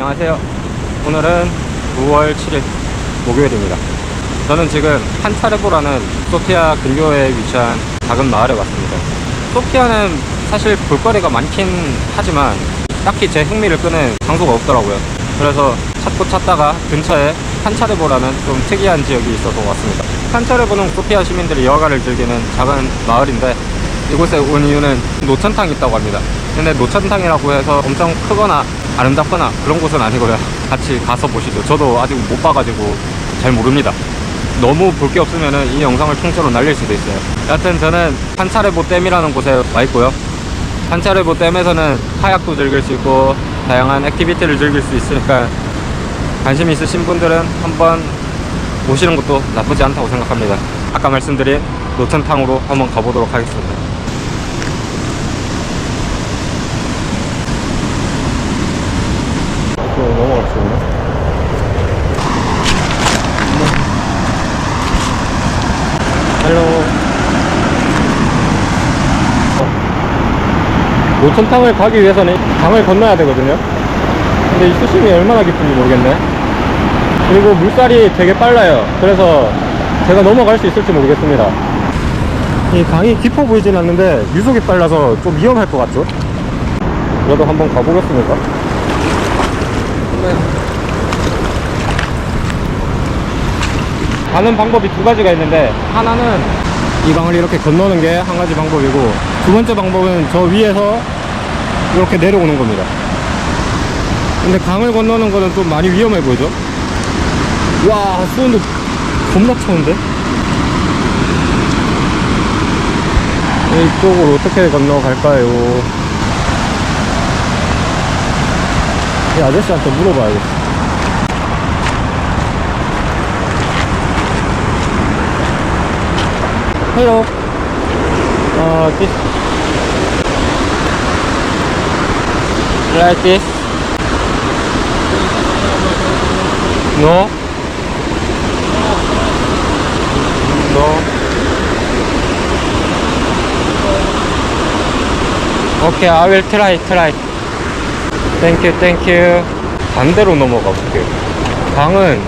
안녕하세요. 오늘은 9월 7일 목요일입니다. 저는 지금 한차르보라는 소피아 근교에 위치한 작은 마을에 왔습니다. 소피아는 사실 볼거리가 많긴 하지만 딱히 제 흥미를 끄는 장소가 없더라고요. 그래서 찾고 찾다가 근처에 한차르보라는 좀 특이한 지역이 있어서 왔습니다. 한차르보는 소피아 시민들이 여가를 즐기는 작은 마을인데 이곳에 온 이유는 노천탕이 있다고 합니다. 근데 노천탕이라고 해서 엄청 크거나 아름답거나 그런 곳은 아니고요. 같이 가서 보시죠. 저도 아직 못 봐가지고 잘 모릅니다. 너무 볼 게 없으면 이 영상을 통째로 날릴 수도 있어요. 여하튼 저는 한차르보 댐이라는 곳에 와 있고요. 한차르보 댐에서는 카약도 즐길 수 있고 다양한 액티비티를 즐길 수 있으니까 관심 있으신 분들은 한번 오시는 것도 나쁘지 않다고 생각합니다. 아까 말씀드린 노천탕으로 한번 가보도록 하겠습니다. 넘어갔어. 헬로. 노천탕을 가기 위해서는 강을 건너야 되거든요. 근데 이 수심이 얼마나 깊은지 모르겠네. 그리고 물살이 되게 빨라요. 그래서 제가 넘어갈 수 있을지 모르겠습니다. 이 강이 깊어 보이진 않는데 유속이 빨라서 좀 위험할 것 같죠? 그래도 한번 가보겠습니다. 가는 방법이 두 가지가 있는데 하나는 이 강을 이렇게 건너는 게 한 가지 방법이고 두 번째 방법은 저 위에서 이렇게 내려오는 겁니다. 근데 강을 건너는 거는 좀 많이 위험해 보이죠? 와 수온도 겁나 추운데? 이쪽으로 어떻게 건너갈까요? 이 아저씨한테 물어봐야겠어. Hello. Uh, this. Like this. No. No. Okay, I will try, try. Thank you, thank you. 반대로 넘어가 볼게요. 강은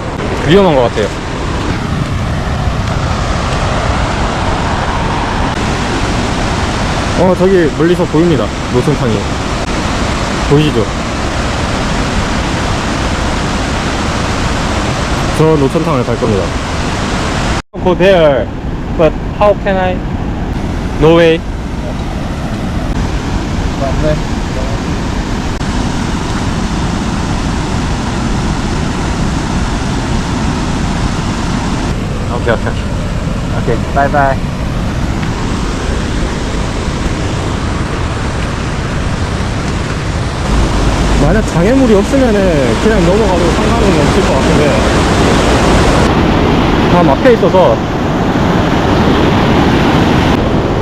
위험한 것 같아요. 어, 저기 멀리서 보입니다. 노천탕이. 보이시죠? 저 노천탕을 갈 겁니다. Go there, but how can I? No way. Okay, okay. Okay, bye bye. 만약 장애물이 없으면은 그냥 넘어가도 상관은 없을 것 같은데 다 막혀 있어서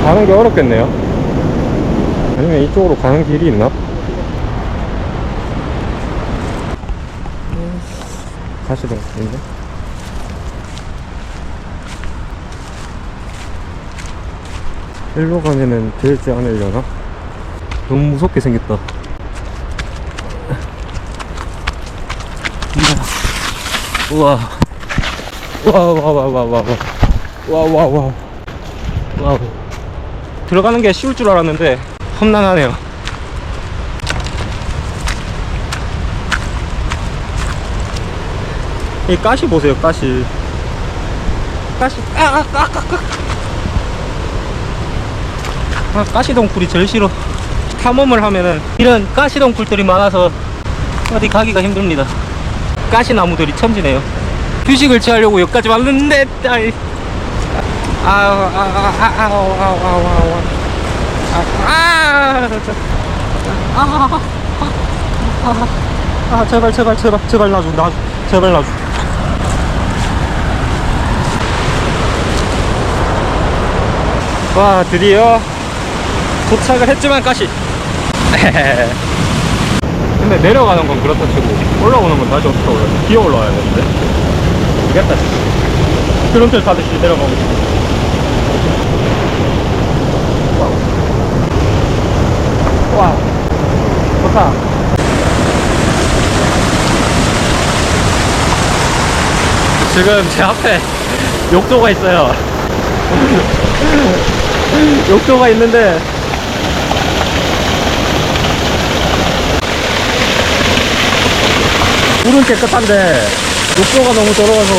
가는 게 어렵겠네요 아니면 이쪽으로 가는 길이 있나? 가시던 길인데 일로 가면은 되지 않으려나? 너무 무섭게 생겼다 우와. 와, 와, 와, 와, 와, 와. 와, 와, 와. 와. 들어가는 게 쉬울 줄 알았는데, 험난하네요. 이 가시 보세요, 가시. 가시, 아, 아, 아, 아, 아. 아, 가시덩굴이 제일 싫어. 탐험을 하면은 이런 가시덩굴들이 많아서 어디 가기가 힘듭니다. 가시나무들이 천지네요. 휴식을 취하려고 여기까지 왔는데, 아이. 아우, 아우, 아우, 아우, 아우, 아우, 아우. 아, 아, 저, 아, 아, 아, 제발, 제발, 제발, 제발 놔줘, 놔줘, 제발 놔줘. 와, 드디어 도착을 했지만 가시. 근데 내려가는 건 그렇다 치고 올라오는 건 다시 어떻게 올라요? 기어 올라와야 되는데? 모르겠다. 지금 드론틀 타듯이 내려가고 싶어 와 좋다. 지금 제 앞에 욕조가 있어요. 욕조가 있는데 물은 깨끗한데 욕조가 너무 더러워서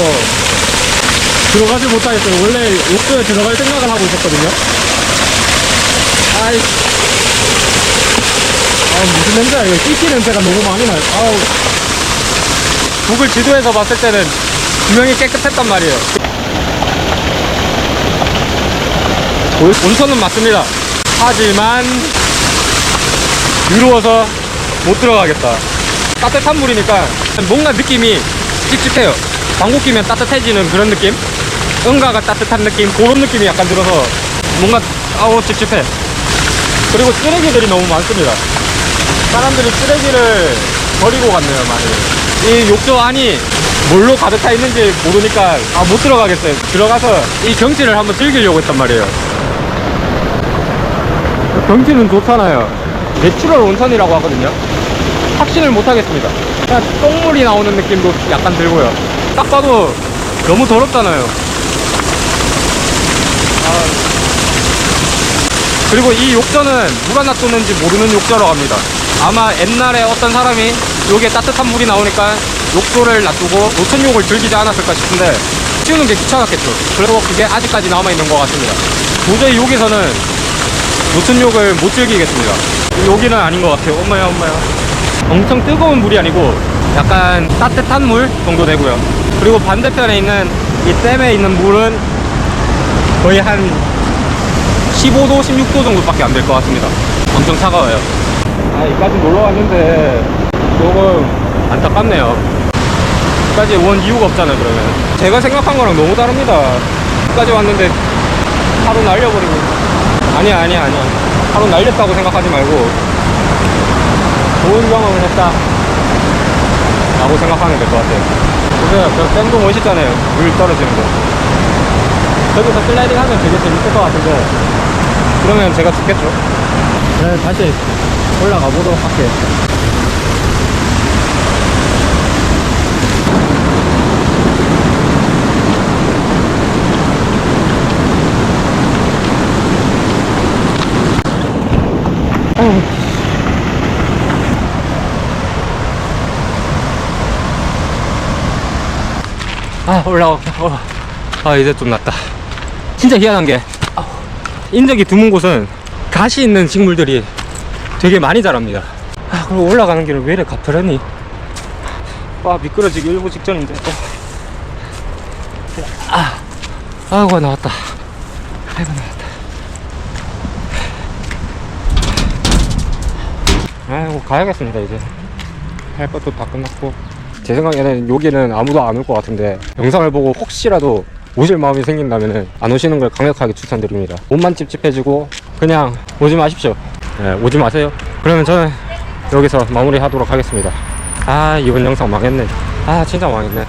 들어가지 못하겠어요. 원래 욕조에 들어갈 생각을 하고 있었거든요. 아이, 아 무슨 냄새야 이거 찌찌 냄새가 너무 많이 나요. 아우. 구글 지도에서 봤을 때는 분명히 깨끗했단 말이에요. 올- 온천은 맞습니다. 하지만 유로워서 못 들어가겠다. 따뜻한 물이니까 뭔가 느낌이 찝찝해요. 방구 끼면 따뜻해지는 그런 느낌? 응가가 따뜻한 느낌? 그런 느낌이 약간 들어서 뭔가 아우 찝찝해. 그리고 쓰레기들이 너무 많습니다. 사람들이 쓰레기를 버리고 갔네요, 많이. 이 욕조 안이 뭘로 가득 차 있는지 모르니까 아, 못 들어가겠어요. 들어가서 이 경치를 한번 즐기려고 했단 말이에요. 경치는 좋잖아요. 내추럴 온천이라고 하거든요. 확신을 못 하겠습니다. 그냥 똥물이 나오는 느낌도 약간 들고요. 딱 봐도 너무 더럽잖아요. 아. 그리고 이 욕조는 물 하나 쏘는지 모르는 욕조라고 합니다. 아마 옛날에 어떤 사람이 여기에 따뜻한 물이 나오니까 욕조를 놔두고 노천욕을 즐기지 않았을까 싶은데 치우는 게 귀찮았겠죠. 그리고 그게 아직까지 남아있는 것 같습니다. 도저히 여기서는 노천욕을 못 즐기겠습니다. 여기는 아닌 것 같아요. 엄마야, 엄마야. 엄청 뜨거운 물이 아니고 약간 따뜻한 물 정도 되고요. 그리고 반대편에 있는 이 댐에 있는 물은 거의 한 15도, 16도 정도밖에 안 될 것 같습니다. 엄청 차가워요. 아, 여기까지 놀러 왔는데 조금 안타깝네요. 여기까지 온 이유가 없잖아요, 그러면. 제가 생각한 거랑 너무 다릅니다. 여기까지 왔는데 하루 날려버리고. 아니야, 아니야, 아니야. 하루 날렸다고 생각하지 말고 좋은 경험을 했다. 라고 생각하면 될 것 같아요. 보세요, 저 댐도 멋있잖아요. 물 떨어지는 거. 저기서 슬라이딩 하면 되게 재밌을 것 같은데 그러면 제가 죽겠죠 네 다시 올라가 보도록 할게요 아 올라갈게 어. 아 이제 좀 낫다. 진짜 희한한 게 인적이 드문 곳은 가시 있는 식물들이 되게 많이 자랍니다. 아 그리고 올라가는 길은 왜 이래 가파르니? 아 미끄러지기 일부 직전인데. 또. 아 아이고 나왔다. 아이고 나왔다. 아이고 가야겠습니다 이제. 할 것도 다 끝났고 제 생각에는 여기는 아무도 안 올 것 같은데 영상을 보고 혹시라도 오실 마음이 생긴다면 안 오시는 걸 강력하게 추천드립니다. 몸만 찝찝해지고 그냥 오지 마십시오. 네, 오지 마세요. 그러면 저는 여기서 마무리 하도록 하겠습니다. 아 이번 영상 망했네. 아 진짜 망했네